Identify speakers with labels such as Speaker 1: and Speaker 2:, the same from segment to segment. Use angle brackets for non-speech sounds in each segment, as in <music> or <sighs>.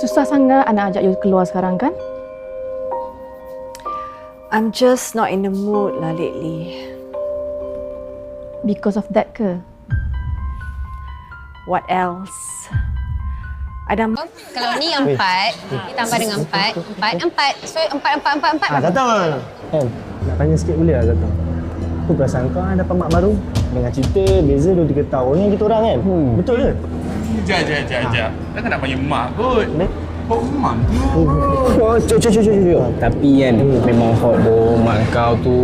Speaker 1: Susah sangat anak ajak you keluar sekarang kan?
Speaker 2: I'm just not in the mood lah lately.
Speaker 1: Because of that ke?
Speaker 2: What else? Ada
Speaker 3: Kalau ni empat, ditambah dengan empat, empat, empat. So empat, empat, empat, empat.
Speaker 4: Ah, Zatang. Kan, nak tanya sikit boleh lah Zatang? Aku perasan kau dapat mak baru. Dengan cerita beza 2-3 tahun ni kita orang kan? Hmm. Betul ke?
Speaker 5: Jap, jap, jap, jap. Takkan nak panggil mak kot.
Speaker 4: Ne?
Speaker 5: Kau mak tu.
Speaker 4: Oh, cuk, cuk, cuk, cuk, cuk.
Speaker 6: Tapi kan memang hot doh mak kau tu.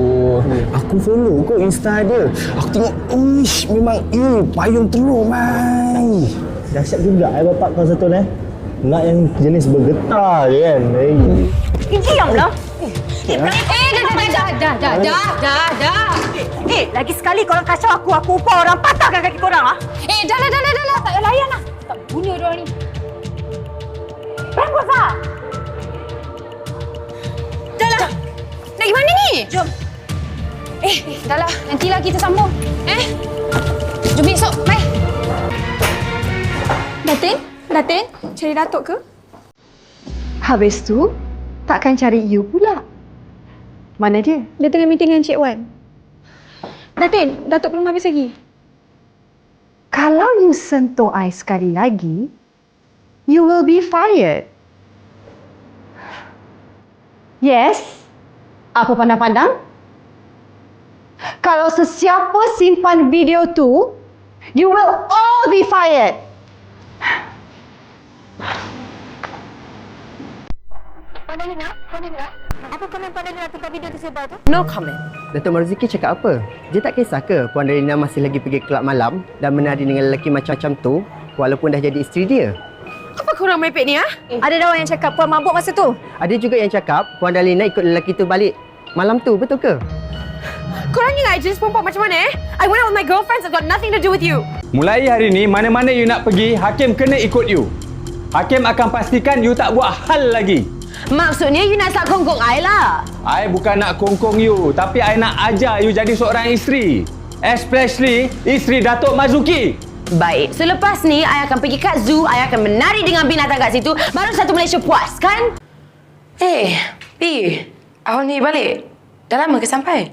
Speaker 4: Aku follow kau Insta dia. Aku tengok, uish, memang eh, payung telur, mai. Dahsyat juga eh bapak kau satu eh. Nak yang jenis bergetar je kan. Eh.
Speaker 2: Eh, diamlah.
Speaker 3: Eh, dah, dah, dah, dah, dah, dah, dah, dah, dah.
Speaker 2: Eh, lagi sekali korang kacau aku, aku upah orang patahkan kaki korang ah.
Speaker 3: Eh, dah lah, dah lah, dah lah. Tak payah layan lah. Tak guna dia ni.
Speaker 2: Bagus ah.
Speaker 3: Dah lah. Nak pergi mana ni? Jom. Eh, dah lah. Nantilah kita sambung. Eh? Jom besok. Bye.
Speaker 1: Datin? Datin? Cari Datuk ke? Habis tu, takkan cari you pula. Mana dia? Dia tengah meeting dengan Cik Wan. Datin, Datuk belum habis lagi. Kalau you sentuh I sekali lagi, you will be fired. Yes? Apa pandang-pandang? Kalau sesiapa simpan video tu, you will all be fired.
Speaker 2: No comment.
Speaker 7: Datuk Marzuki cakap apa? Dia tak kisah ke Puan Darina masih lagi pergi kelab malam dan menari dengan lelaki macam-macam tu walaupun dah jadi isteri dia?
Speaker 2: Apa korang merepek ni ah? Ada dah orang yang cakap puan mabuk masa tu.
Speaker 7: Ada juga yang cakap Puan Darina ikut lelaki tu balik malam tu, betul ke?
Speaker 2: Korang ingat jenis perempuan macam mana eh? I went out with my girlfriends, it's got nothing to do with you.
Speaker 6: Mulai hari ni mana-mana you nak pergi, hakim kena ikut you. Hakim akan pastikan you tak buat hal lagi.
Speaker 2: Maksudnya you nak start kongkong I lah.
Speaker 6: I bukan nak kongkong you, tapi I nak ajar you jadi seorang isteri. Especially isteri Datuk Mazuki.
Speaker 2: Baik, selepas ni I akan pergi kat zoo, I akan menari dengan binatang kat situ, baru satu Malaysia puas, kan?
Speaker 8: Eh, Pi, awal ni balik. Dah lama ke sampai?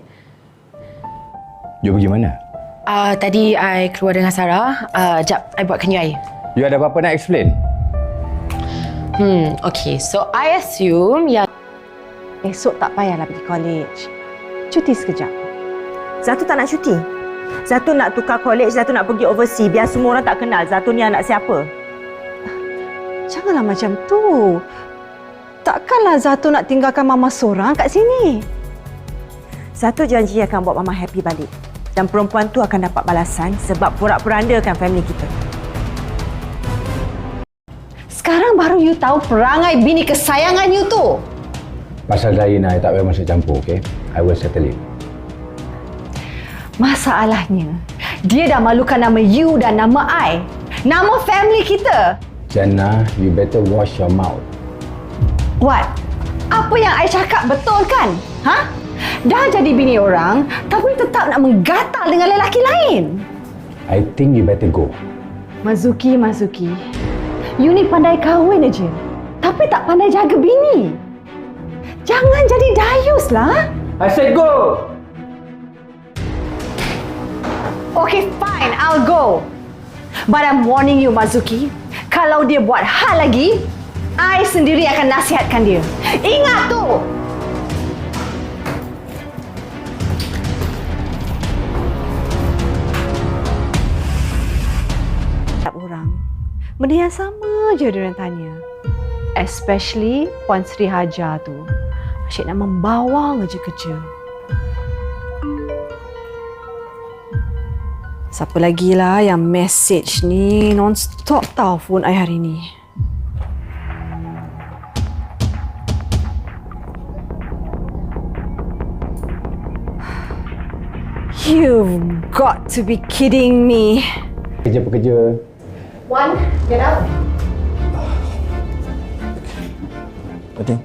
Speaker 6: You pergi mana?
Speaker 8: Uh, tadi I keluar dengan Sarah. Uh, jap, I buat kenyai.
Speaker 6: You ada apa-apa nak explain?
Speaker 8: Hmm, okay. So, I assume yang
Speaker 2: Esok tak payahlah pergi college. Cuti sekejap. Zatu tak nak cuti. Zatu nak tukar college, Zatu nak pergi overseas biar semua orang tak kenal Zatu ni anak siapa. Janganlah macam tu. Takkanlah Zatu nak tinggalkan mama seorang kat sini. Zatu janji akan buat mama happy balik. Dan perempuan tu akan dapat balasan sebab porak-porandakan family kita.
Speaker 1: Sekarang baru you tahu perangai bini kesayangan you tu.
Speaker 6: Pasal lain I tak payah masuk campur, okay? I will settle it.
Speaker 1: Masalahnya, dia dah malukan nama you dan nama I. Nama family kita.
Speaker 6: Jannah, you better wash your mouth.
Speaker 1: What? Apa yang I cakap betul kan? Ha? Dah jadi bini orang, tapi tetap nak menggatal dengan lelaki lain.
Speaker 6: I think you better go.
Speaker 1: Mazuki, Mazuki. You ni pandai kahwin aja. Tapi tak pandai jaga bini. Jangan jadi dayus lah.
Speaker 6: I said go!
Speaker 1: Okay, fine. I'll go. But I'm warning you, Mazuki. Kalau dia buat hal lagi, I sendiri akan nasihatkan dia. Ingat tu!
Speaker 2: Benda yang sama je dia orang tanya. Especially Puan Sri Hajar tu. Asyik nak membawang aja kerja. Siapa lagi lah yang message ni non-stop tau phone I hari ni. <sighs> You've got to be kidding me.
Speaker 6: Kerja pekerja.
Speaker 1: One, get out.
Speaker 4: Okay. Okay.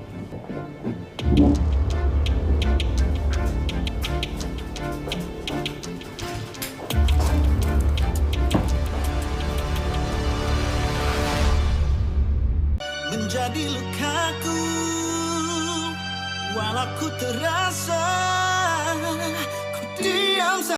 Speaker 6: Menjadi lukaku Walau ku terasa Ku diam